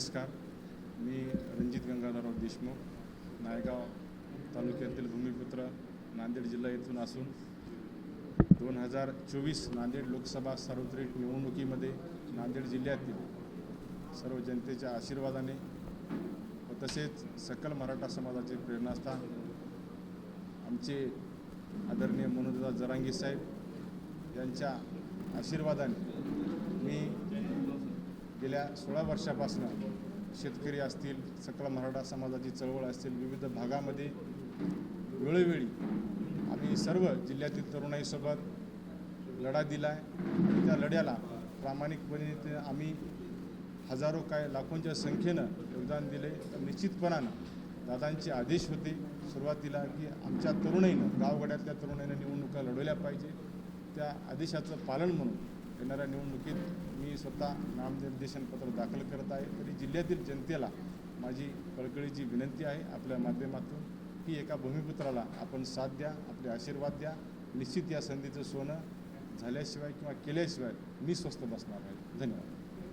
नमस्कार. मी रणजित गंगाधरराव देशमुख नायगाव तालुक्यातील भूमिपुत्र नांदेड जिल्हा येथून असून दोन हजार चोवीस नांदेड लोकसभा सार्वत्रिक निवडणुकीमध्ये नांदेड जिल्ह्यातील सर्व जनतेच्या आशीर्वादाने व तसेच सकल मराठा समाजाचे प्रेरणास्थान आमचे आदरणीय मनोजदा जरांगी साहेब यांच्या आशीर्वादाने मी गेल्या सोळा वर्षापासून शेतकरी असतील सकल मराठा समाजाची चळवळ असतील विविध भागामध्ये वेळोवेळी आम्ही सर्व जिल्ह्यातील तरुणाईसोबत लढा दिला आहे आणि त्या लढ्याला प्रामाणिकपणे ते आम्ही हजारो काय लाखोंच्या संख्येनं योगदान दिले. तर निश्चितपणानं दादांचे आदेश होते सुरुवातीला की आमच्या तरुणाईनं गावगड्यातल्या तरुणाईनं निवडणुका लढवल्या पाहिजे. त्या आदेशाचं पालन म्हणून येणाऱ्या निवडणुकीत मी स्वतः नामनिर्देशनपत्र दाखल करत आहे. तरी जिल्ह्यातील जनतेला माझी कळकळीची विनंती आहे. आपल्या माध्यमातून की एका भूमिपुत्राला आपण साथ द्या आपले आशीर्वाद द्या. निश्चित या संधीचं सोनं झाल्याशिवाय किंवा केल्याशिवाय मी स्वस्त बसणार आहे. धन्यवाद.